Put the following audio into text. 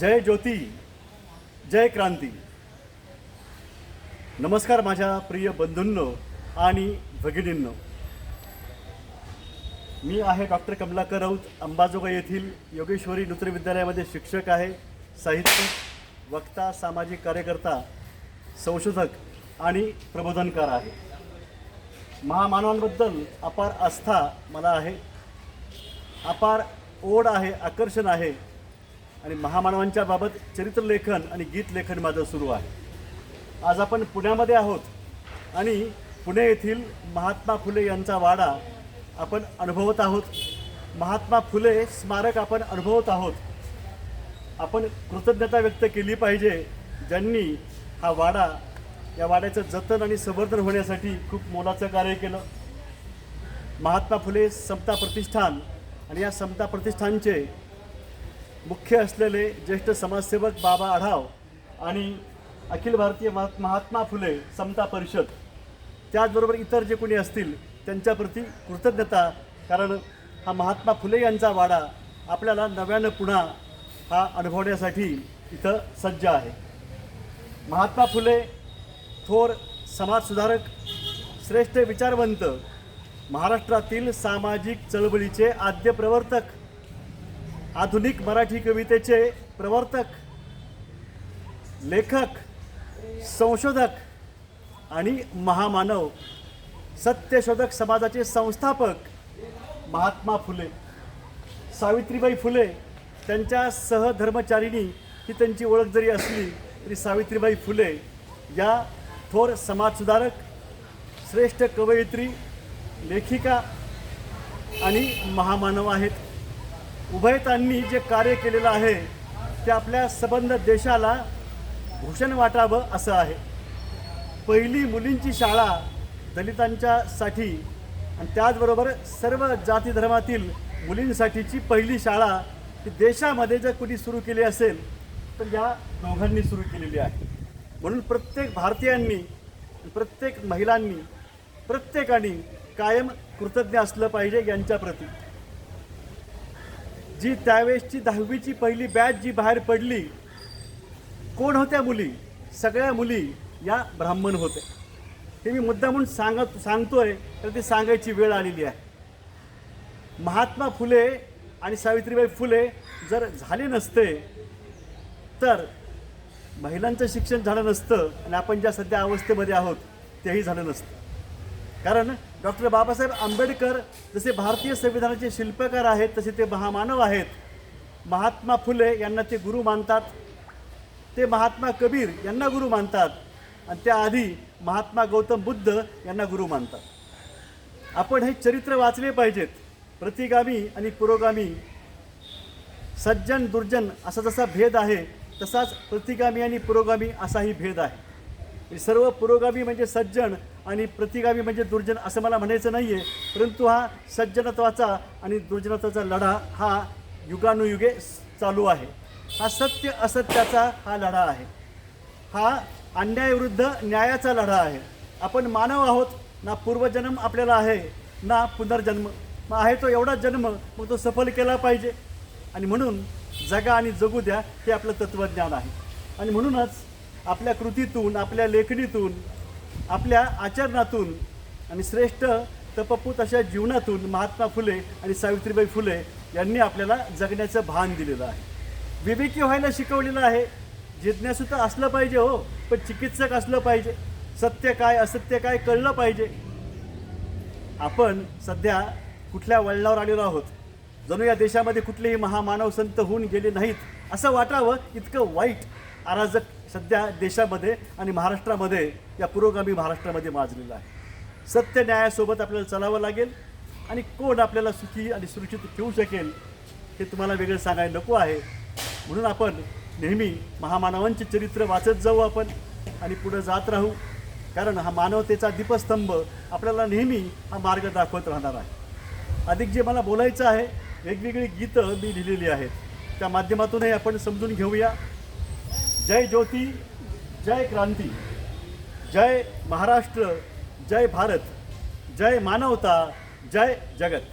जय ज्योती जय क्रांती. नमस्कार माझ्या प्रिय बंधूंनो आणि भगिनींनो. मी आहे डॉक्टर कमलाकर राऊत अंबाजोगाई येथील योगेश्वरी नृत्य विद्यालयामध्ये शिक्षक आहे साहित्यिक वक्ता सामाजिक कार्यकर्ता संशोधक आणि प्रबोधनकार आहे. महामानवांबद्दल अपार आस्था मला आहे. अपार ओढ आहे आकर्षण आहे आणि महामानवांच्या बाबत चरित्रलेखन आणि गीतलेखन माझं सुरू आहे. आज आपण पुण्यामध्ये आहोत आणि पुणे येथील महात्मा फुले यांचा वाडा आपण अनुभवत आहोत. महात्मा फुले स्मारक आपण अनुभवत आहोत. आपण कृतज्ञता व्यक्त केली पाहिजे ज्यांनी हा वाडा या वाड्याचं जतन आणि संवर्धन होण्यासाठी खूप मोलाचं कार्य केलं. महात्मा फुले समता प्रतिष्ठान आणि या समता प्रतिष्ठानचे मुख्य असलेले ज्येष्ठ समाजसेवक बाबा आढाव आणि अखिल भारतीय महात्मा फुले समता परिषद. त्याचबरोबर इतर जे कोणी असतील त्यांच्याप्रती कृतज्ञता कारण हा महात्मा फुले यांचा वाडा आपल्याला नव्यानं पुन्हा हा अनुभवण्यासाठी इथं सज्ज आहे. महात्मा फुले थोर समाजसुधारक श्रेष्ठ विचारवंत महाराष्ट्रातील सामाजिक चळवळीचे आद्य प्रवर्तक आधुनिक मराठी कवितेचे प्रवर्तक लेखक संशोधक आणि महामानव सत्यशोधक समाजाचे संस्थापक महात्मा फुले सावित्रीबाई फुले त्यांच्या सहधर्मचारिणी ही त्यांची ओळख जरी असली तरी सावित्रीबाई फुले या थोर समाजसुधारक श्रेष्ठ कवयित्री लेखिका आणि महामानव आहेत. उभयतांनी जे कार्य केलेलं आहे ते आपल्या सबंध देशाला भूषण वाटावं असं आहे. पहिली मुलींची शाळा दलितांच्यासाठी आणि त्याचबरोबर सर्व जाती धर्मातील मुलींसाठीची पहिली शाळा ही देशामध्ये जर कुणी सुरू केली असेल तर या दोघांनी सुरू केलेली आहे. म्हणून प्रत्येक भारतीयांनी प्रत्येक महिलांनी प्रत्येकाने कायम कृतज्ञ असलं पाहिजे यांच्याप्रती जी त्यावेळेसची दहावीची पहिली बॅच जी बाहेर पडली कोण होत्या मुली? सगळ्या मुली या ब्राह्मण होत्या हे मी मुद्दा म्हणून सांगत सांगतोय तर ती सांगायची वेळ आलेली आहे. महात्मा फुले आणि सावित्रीबाई फुले जर झाले नसते तर महिलांचं शिक्षण झालं नसतं आणि आपण ज्या सध्या अवस्थेमध्ये आहोत तेही झालं नसतं. कारण डॉक्टर बाबासाहेब आंबेडकर जसे भारतीय संविधानाचे शिल्पकार आहेत तसे ते महामानव आहेत. महात्मा फुले यांना ते गुरु मानतात ते महात्मा कबीर यांना गुरु मानतात आणि त्याआधी महात्मा गौतम बुद्ध यांना गुरु मानतात. आपण हे चरित्र वाचले पाहिजेत. प्रतिगामी आणि पुरोगामी सज्जन दुर्जन असा जसा भेद आहे तसाच प्रतिगामी आणि पुरोगामी असाही भेद आहे. हे सर्व पुरोगामी म्हणजे सज्जन आणि प्रतिगामी म्हणजे दुर्जन असं मला म्हणायचं नाही आहे परंतु हा सज्जनत्वाचा आणि दुर्जनत्वाचा लढा हा युगानुयुगे चालू आहे. हा सत्य असत्याचा हा लढा आहे. हा अन्यायविरुद्ध न्यायाचा लढा आहे. आपण मानव आहोत ना पूर्वजन्म आपल्याला आहे ना पुनर्जन्म. मग आहे तो एवढा जन्म मग तो सफल केला पाहिजे. आणि म्हणून जगा आणि जगू द्या हे आपलं तत्त्वज्ञान आहे. आणि म्हणूनच आपल्या कृतीतून आपल्या लेखणीतून आपल्या आचरणातून आणि श्रेष्ठ तपपूत अशा जीवनातून महात्मा फुले आणि सावित्रीबाई फुले यांनी आपल्याला जगण्याचं भान दिलेलं आहे. विवेकी व्हायला शिकवलेलं आहे. जिज्ञासुद्धा असलं पाहिजे हो पण चिकित्सक असलं पाहिजे. सत्य काय असत्य काय कळलं पाहिजे. आपण सध्या कुठल्या वळणावर आलेलो आहोत? जणू या देशामध्ये कुठलेही महामानव संत होऊन गेले नाहीत. असं वाटावं इतकं वाईट अराजक सध्या देशामध्ये आणि महाराष्ट्रामध्ये या पुरोगामी महाराष्ट्रामध्ये माजलेलं आहे. सत्य न्यायासोबत आपल्याला चालावं लागेल आणि कोण आपल्याला सुखी आणि सुरक्षित ठेवू शकेल हे तुम्हाला वेगळं सांगायला नको आहे. म्हणून आपण नेहमी महामानवांचे चरित्र वाचत जाऊ आपण आणि पुढं जात राहू. कारण हा मानवतेचा दीपस्तंभ आपल्याला नेहमी हा मार्ग दाखवत राहणार आहे. अधिक जे मला बोलायचं आहे वेगवेगळी गीतं मी लिहिलेली आहेत. त्या माध्यमातूनही आपण समजून घेऊया. जय ज्योती जय क्रांती जय महाराष्ट्र जय भारत जय मानवता जय जगत.